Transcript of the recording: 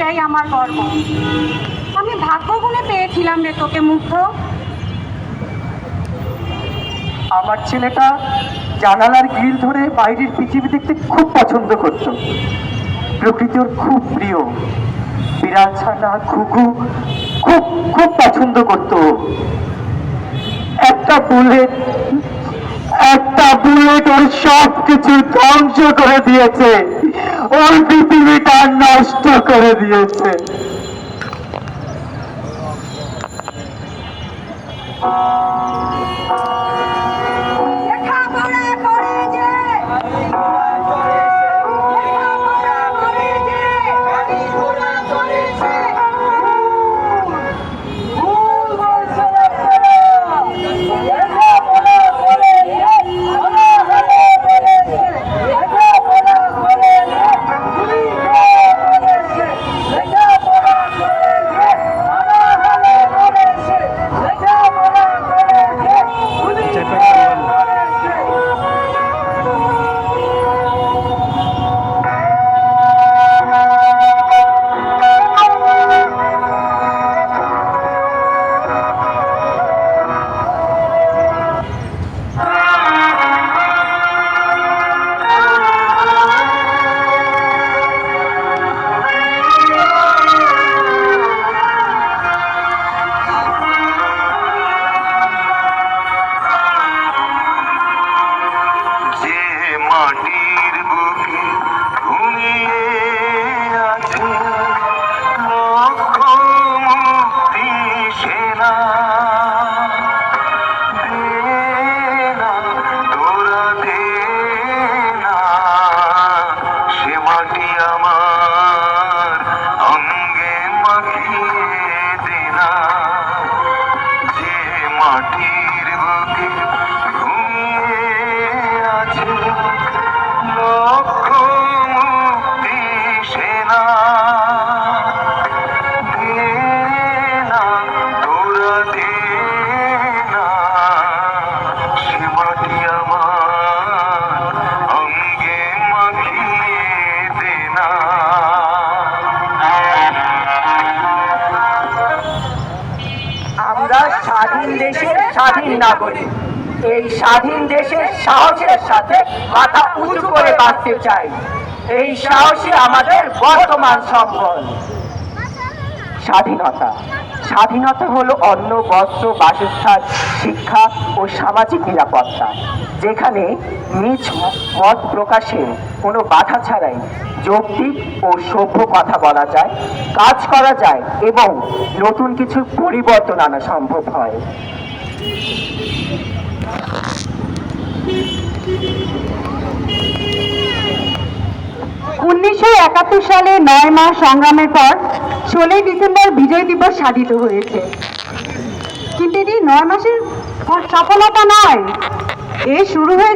এটাই আমার গর্ব। আমি ভাগ্যগুণে পেয়েছিলাম রে তোকে, মুগ্ধ। আমার ছেলেটা জানালার গ্রিল ধরে বাইরের পৃথিবী দেখতে খুব পছন্দ করত। প্রকৃতি ওর খুব প্রিয়। বিড়াল ছানা, ঘুঘু, খুব খুব পছন্দ করত। একটা বুলেট ওর সব কিছু ধ্বংস করে দিয়েছে। ওর পৃথিবীটা নষ্ট করে দিয়েছে। লেখাপড়া স্বাধীন দেশের স্বাধীন নাগরিক। এই স্বাধীন দেশের সাহসের সাথে মাথা উঁচু করে বাঁচতে চাই। এই সাহসই আমাদের বর্তমান সম্বল। স্বাধীনতা। স্বাধীনতা হলো অন্ন, বস্ত্র, বাসস্থান, শিক্ষা ও সামাজিক নিরাপত্তা, যেখানে নিজ মত প্রকাশে কোনো বাধা ছাড়াই যৌক্তিক ও সভ্য কথা বলা যায়, কাজ করা যায় এবং নতুন কিছু পরিবর্তন আনা সম্ভব হয়। উনিশশো একাত্তর সালে নয় মাস সংগ্রামের পর ষোলোই ডিসেম্বর বিজয় দিবস সাধিত হয়েছে। কিন্তু এটি নয় মাসের সফলতা নয়। এ শুরু হয়েছে